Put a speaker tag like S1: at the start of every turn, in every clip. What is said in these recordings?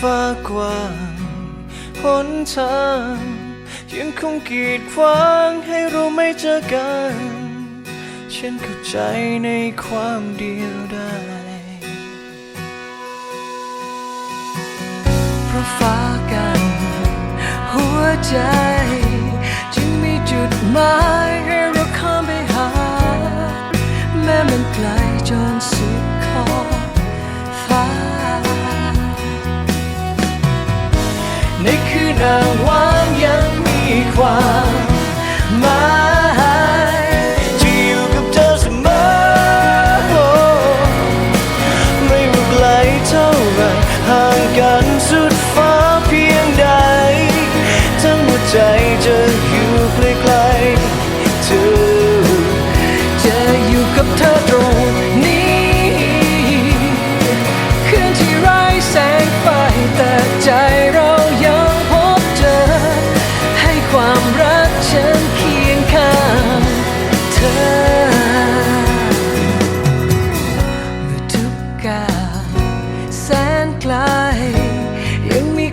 S1: ฟ้ากว้างหนทางยังคงกีดขวางให้เราไม่เจอกัน ฉันเข้าใจในความเดียวดาย
S2: เพราะฟ้ากัน หัวใจ จึงมีจุดหมายให้เราข้ามไปหา แม้มันไกลจนสุดขอบ
S1: ในคืนอ้างว้างยังมีความหมายจะอยู่กับเธอเสมอ ไม่ว่าไกลเท่าไรห่างกัน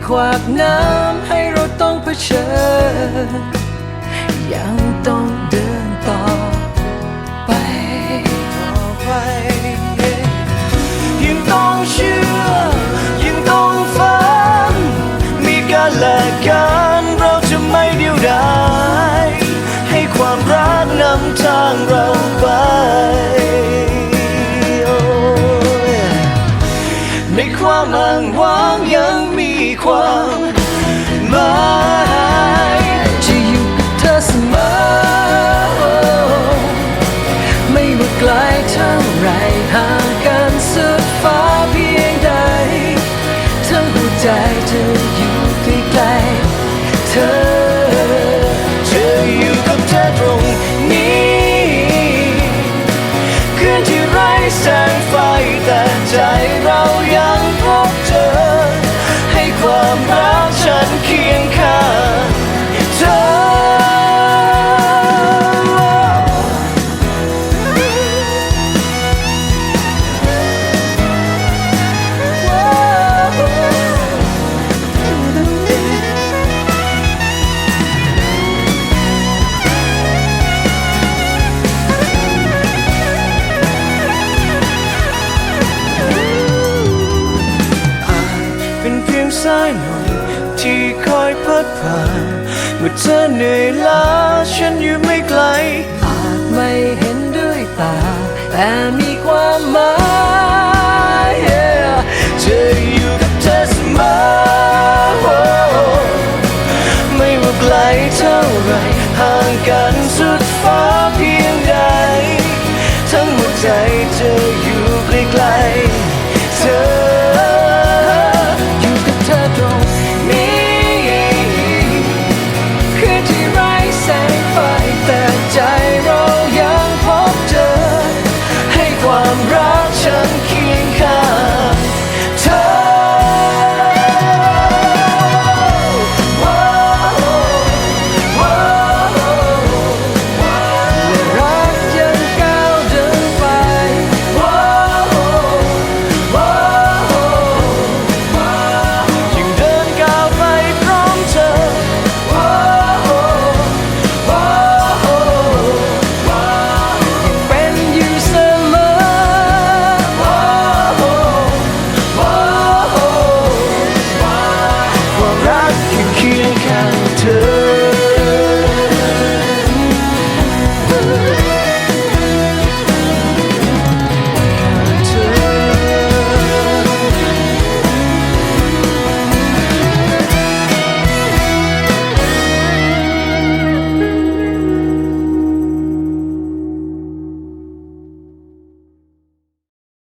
S2: ขวากน้ำให้เราต้องเผชิญ ยังต้องเดินต่อไป
S1: ต่อไปยังต้องเชื่อ ยังต้องฝัน มีกันและกันเราจะไม่เดียวดายให้ความรักนำทางเราไปในความอ้างว้างยังมี ความหมาย
S2: จะอยู่กับเธอเสมอ ไม่ว่าไกลเท่าไรห่างกันสุดฟ้าเพียงใด ทั้งหัวใจจะอยู่ใกล้ๆเธอ
S1: จะอยู่กับเธอตรงนี้คืนที่ไร้แสงไฟแต่ใจเรายัง สายลมที่คอยพัดผ่านเมื่อเธอเหนื่อยล้าฉันอยู่ไม่ไกล